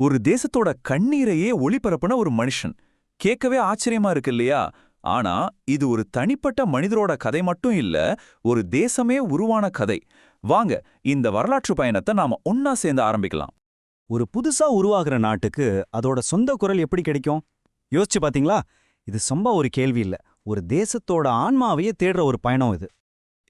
ஒரு தேசத்தோட கண்ணீரையே ஒளிபரப்புன ஒரு மனுஷன். கேட்கவே ஆச்சரியமா இருக்கு இல்லையா? ஆனா இது ஒரு தனிப்பட்ட மனிதரோட கதை மட்டும் இல்ல ஒரு தேசமே உருவான கதை. வாங்க இந்த வரலாற்று பயணத்தை நாம ஒன்னா சேர்ந்து ஆரம்பிக்கலாம். ஒரு புதுசா உருவாகிற நாட்டுக்கு அதோட சொந்த குரல் எப்படி கிடைக்கும்? யோசிச்சு பாத்தீங்களா? இது சொம்ப ஒரு கேள்வி இல்ல ஒரு தேசத்தோட ஆன்மாவையே தேடுற ஒரு பயணம் இது.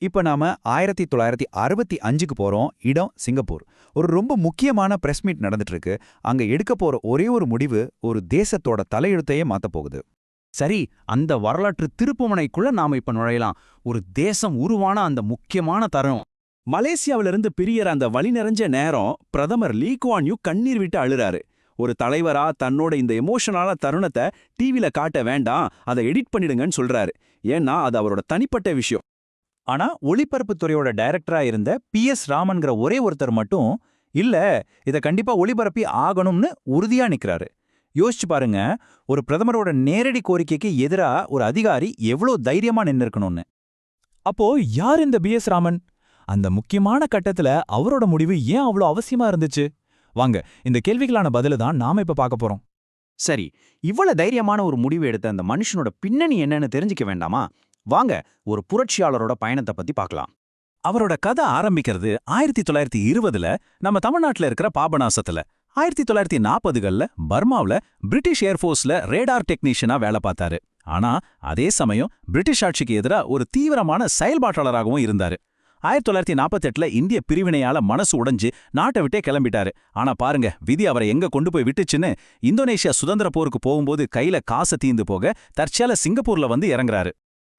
இப்ப நாம ஆயிரத்தி தொள்ளாயிரத்தி அறுபத்தி அஞ்சுக்கு போறோம் இடம் சிங்கப்பூர். ஒரு ரொம்ப முக்கியமான பிரஸ் மீட் நடந்துட்டு இருக்கு அங்க எடுக்க போற ஒரே ஒரு முடிவு ஒரு தேசத்தோட தலையெழுத்தையே மாற்ற போகுது. சரி அந்த வரலாற்று திருப்புமுனைக்குள்ள நாம இப்ப நுழையலாம். ஒரு தேசம் உருவான அந்த முக்கியமான தரம் மலேசியாவிலிருந்து பிரியற அந்த வழி நிறைஞ்ச நேரம் பிரதமர் லீ குவான் யூ கண்ணீர் விட்டு அழுறாரு. ஒரு தலைவரா தன்னோட இந்த எமோஷனான தருணத்தை டிவில காட்ட வேண்டாம் அதை எடிட் பண்ணிடுங்கன்னு சொல்றாரு. ஏன்னா அது அவரோட தனிப்பட்ட விஷயம். ஆனா ஒளிபரப்பு துறையோட டைரக்டரா இருந்த பி. எஸ். ராமன்கிற ஒரே ஒருத்தர் மட்டும் இல்ல இத கண்டிப்பா ஒளிபரப்பி ஆகணும்னு உறுதியா நிக்கிறாரு. யோசிச்சு பாருங்க ஒரு பிரதமரோட நேரடி கோரிக்கைக்கு எதிரா ஒரு அதிகாரி எவ்வளோ தைரியமா நின்னுருக்கணும்னு. அப்போ யார் இந்த பி. எஸ். ராமன்? அந்த முக்கியமான கட்டத்துல அவரோட முடிவு ஏன் அவ்வளோ அவசியமா இருந்துச்சு? வாங்க இந்த கேள்விகளான பதில தான் நாம இப்ப பார்க்க போறோம். சரி இவ்வளவு தைரியமான ஒரு முடிவு எடுத்த அந்த மனுஷனோட பின்னணி என்னன்னு தெரிஞ்சுக்க வேண்டாமா? வாங்க ஒரு புரட்சியாளரோட பயணத்தை பத்தி பார்க்கலாம். அவரோட கதை ஆரம்பிக்கிறது ஆயிரத்தி தொள்ளாயிரத்தி இருபதுல நம்ம தமிழ்நாட்டுல இருக்கிற பாபநாசத்துல. ஆயிரத்தி தொள்ளாயிரத்தி நாற்பதுகள்ல பர்மாவுல பிரிட்டிஷ் ஏர்ஃபோர்ஸ்ல ரேடார் டெக்னீஷியனா வேலை பார்த்தாரு. ஆனா அதே சமயம் பிரிட்டிஷ் ஆட்சிக்கு எதிரா ஒரு தீவிரமான செயல்பாட்டாளராகவும் இருந்தாரு. ஆயிரத்தி தொள்ளாயிரத்தி நாற்பத்தெட்டுல இந்திய பிரிவினையால மனசு உடைஞ்சு நாட்டை விட்டே கிளம்பிட்டாரு. ஆனா பாருங்க விதி அவரை எங்க கொண்டு போய் விட்டுச்சுன்னு இந்தோனேஷியா சுதந்திர போருக்கு போகும்போது கையில காசை தீந்து போக தற்செயல சிங்கப்பூர்ல வந்து இறங்குறாரு.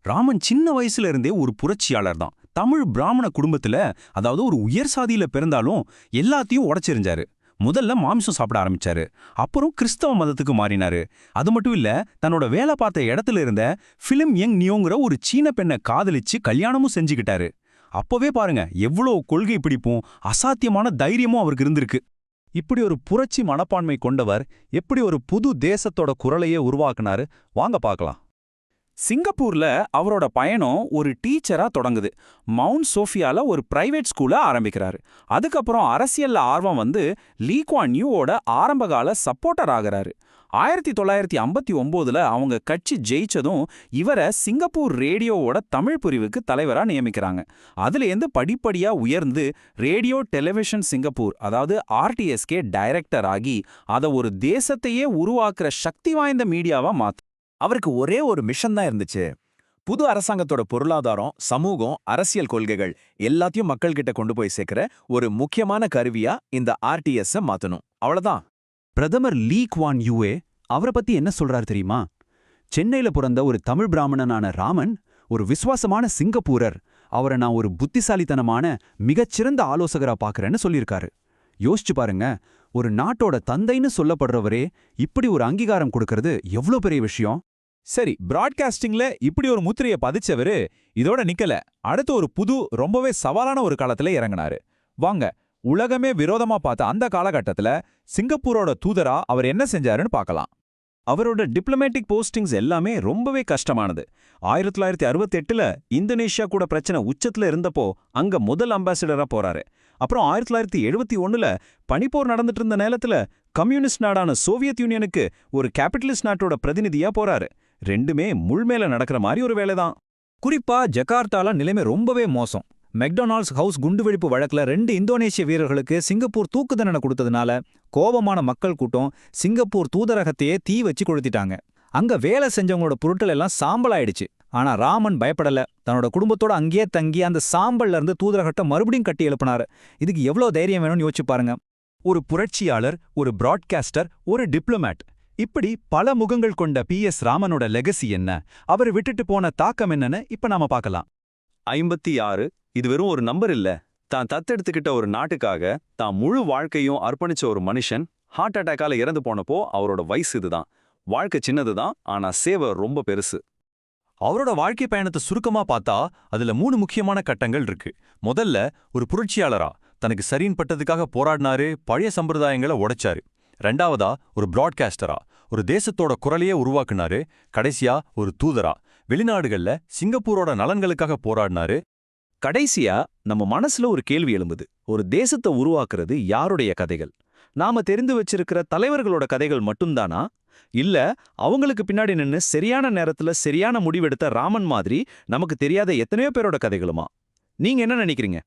ராமன் சின்ன வயசுல இருந்தே ஒரு புரட்சியாளர் தான். தமிழ் பிராமண குடும்பத்துல அதாவது ஒரு உயர் சாதியில பிறந்தாலும் எல்லாத்தையும் உடைச்சிருந்தாரு. முதல்ல மாமிசம் சாப்பிட ஆரம்பிச்சாரு. அப்புறம் கிறிஸ்தவ மதத்துக்கு மாறினாரு. அது மட்டும் இல்ல தன்னோட வேலை பார்த்த இடத்துல இருந்த பிலிம் யங் நியோங்கிற ஒரு சீன பெண்ணை காதலிச்சு கல்யாணமும் செஞ்சுக்கிட்டாரு. அப்பவே பாருங்க எவ்வளோ கொள்கை பிடிப்பும் அசாத்தியமான தைரியமும் அவருக்கு இருந்திருக்கு. இப்படி ஒரு புரட்சி மனப்பான்மை கொண்டவர் எப்படி ஒரு புது தேசத்தோட குரலையே உருவாக்குனாரு வாங்க பார்க்கலாம். சிங்கப்பூர்ல அவரோட பயணம் ஒரு டீச்சரா தொடங்குது. மவுண்ட் சோஃபியால ஒரு பிரைவேட் ஸ்கூல ஆரம்பிக்கிறாரு. அதுக்கப்புறம் அரசியல்ல ஆர்வம் வந்து லீ குவான் யூவோட ஆரம்பகால சப்போர்ட்டர் ஆகிறாரு. ஆயிரத்தி தொள்ளாயிரத்தி ஐம்பத்தி ஒம்போதுல அவங்க கட்சி ஜெயிச்சதும் இவரை சிங்கப்பூர் ரேடியோவோட தமிழ் பிரிவுக்கு தலைவரா நியமிக்கிறாங்க. அதுலேருந்து படிப்படியா உயர்ந்து ரேடியோ டெலிவிஷன் சிங்கப்பூர் அதாவது ஆர்டிஎஸ்கே டைரக்டர் ஆகி அதை ஒரு தேசத்தையே உருவாக்குற சக்தி வாய்ந்த மீடியாவா மாத்து அவருக்கு ஒரே ஒரு மிஷன் தான் இருந்துச்சு. புது அரசாங்கத்தோட பொருளாதாரம் சமூகம் அரசியல் கொள்கைகள் எல்லாத்தையும் மக்கள்கிட்ட கொண்டு போய் சேர்க்கிற ஒரு முக்கியமான கருவியா இந்த ஆர்டிஎஸ் மாத்தணும். அவ்வளவுதான். பிரதமர் லீ குவான் யூவே அவரை பத்தி என்ன சொல்றாரு தெரியுமா? சென்னையில பிறந்த ஒரு தமிழ் பிராமணனான ராமன் ஒரு விசுவாசமான சிங்கப்பூரர் அவரை நான் ஒரு புத்திசாலித்தனமான மிகச்சிறந்த ஆலோசகரா பாக்குறேன்னு சொல்லியிருக்காரு. யோசிச்சு பாருங்க. ஒரு நாட்டோட தந்தைன்னு சொல்லப்படுறவரே இப்படி ஒரு அங்கீகாரம் கொடுக்கறது எவ்வளோ பெரிய விஷயம்? சரி பிராட்காஸ்டிங்ல இப்படி ஒரு முத்திரையை பதிச்சவரு இதோட நிக்கல. அடுத்து ஒரு புது ரொம்பவே சவாலான ஒரு காலத்துல இறங்குனாரு. வாங்க உலகமே விரோதமா பார்த்த அந்த காலகட்டத்துல சிங்கப்பூரோட தூதரா அவர் என்ன செஞ்சாருன்னு பார்க்கலாம். அவரோட டிப்ளமேட்டிக் போஸ்டிங்ஸ் எல்லாமே ரொம்பவே கஷ்டமானது. ஆயிரத்தி தொள்ளாயிரத்தி அறுபத்தெட்டுல இந்தோனேஷியா கூட பிரச்சனை உச்சத்துல இருந்தப்போ அங்க முதல் அம்பாசிடரா போறாரு. அப்புறம் ஆயிரத்தி தொள்ளாயிரத்தி எழுபத்தி ஒன்றில் பனிப்போர் நடந்துட்டு இருந்த நேரத்துல கம்யூனிஸ்ட் நாடான சோவியத் யூனியனுக்கு ஒரு கேபிட்டலிஸ்ட் நாட்டோட பிரதிநிதியா போறாரு. ரெண்டுமே முள்மேல நடக்கிற மாதிரி ஒரு வேலைதான். குறிப்பா ஜகார்த்தால நிலைமை ரொம்பவே மோசம். மெக்டொனால்ட்ஸ் ஹவுஸ் குண்டுவெடிப்பு வழக்குல ரெண்டு இந்தோனேஷிய வீரர்களுக்கு சிங்கப்பூர் தூக்கு தண்டனை கொடுத்ததுனால கோபமான மக்கள் கூட்டம் சிங்கப்பூர் தூதரகத்தையே தீ வச்சு கொளுத்திட்டாங்க. அங்க வேலை செஞ்சவங்களோட பொருட்கள் எல்லாம் சாம்பல் ஆயிடுச்சு ஆனா ராமன் பயப்படல. தன்னோட குடும்பத்தோட அங்கேயே தங்கி அந்த சாம்பல்ல இருந்து தூதரகட்டை மறுபடியும் கட்டி எழுப்பினாரு. இதுக்கு எவ்வளவு தைரியம் வேணும்னு யோசிச்சு பாருங்க. ஒரு புரட்சியாளர் ஒரு பிராட்காஸ்டர் ஒரு டிப்ளமேட். இப்படி பல முகங்கள் கொண்ட பி எஸ் ராமனோட லெகசி என்ன? அவர் விட்டுட்டு போன தாக்கம் என்னன்னு இப்ப நாம பார்க்கலாம். ஐம்பத்தி ஆறு இது வெறும் ஒரு நம்பர் இல்ல. தான் தத்தெடுத்துக்கிட்ட ஒரு நாட்டுக்காக தான் முழு வாழ்க்கையும் அர்ப்பணிச்ச ஒரு மனுஷன் ஹார்ட் அட்டாக்கால இறந்து போனப்போ அவரோட வயசு இதுதான். வாழ்க்கை சின்னதுதான் ஆனா சேவை ரொம்ப பெருசு. அவரோட வாழ்க்கை பயணத்தை சுருக்கமா பார்த்தா அதுல மூணு முக்கியமான கட்டங்கள் இருக்கு. முதல்ல ஒரு புரட்சியாளரா தனக்கு சரியின் பட்டதுக்காக போராடினாரு பழைய சம்பிரதாயங்களை உடைச்சாரு. ரெண்டாவதா ஒரு பிராட்காஸ்டரா ஒரு தேசத்தோட குரலையே உருவாக்குனாரு கடைசியா ஒரு தூதரா. வெளிநாடுகள்ல சிங்கப்பூரோட நலன்களுக்காக போராடினாரு. கடைசியா நம்ம மனசுல ஒரு கேள்வி எழும்புது. ஒரு தேசத்தை உருவாக்குறது யாருடைய கதைகள்? நாம தெரிந்து வச்சிருக்கிற தலைவர்களோட கதைகள் மட்டும்தானா? இல்ல அவங்களுக்கு பின்னாடி நின்னு சரியான நேரத்துல சரியான முடிவெடுத்த ராமன் மாதிரி நமக்கு தெரியாத எத்தனையோ பேரோட கதைகளுமா? நீங்க என்ன நினைக்கிறீங்க?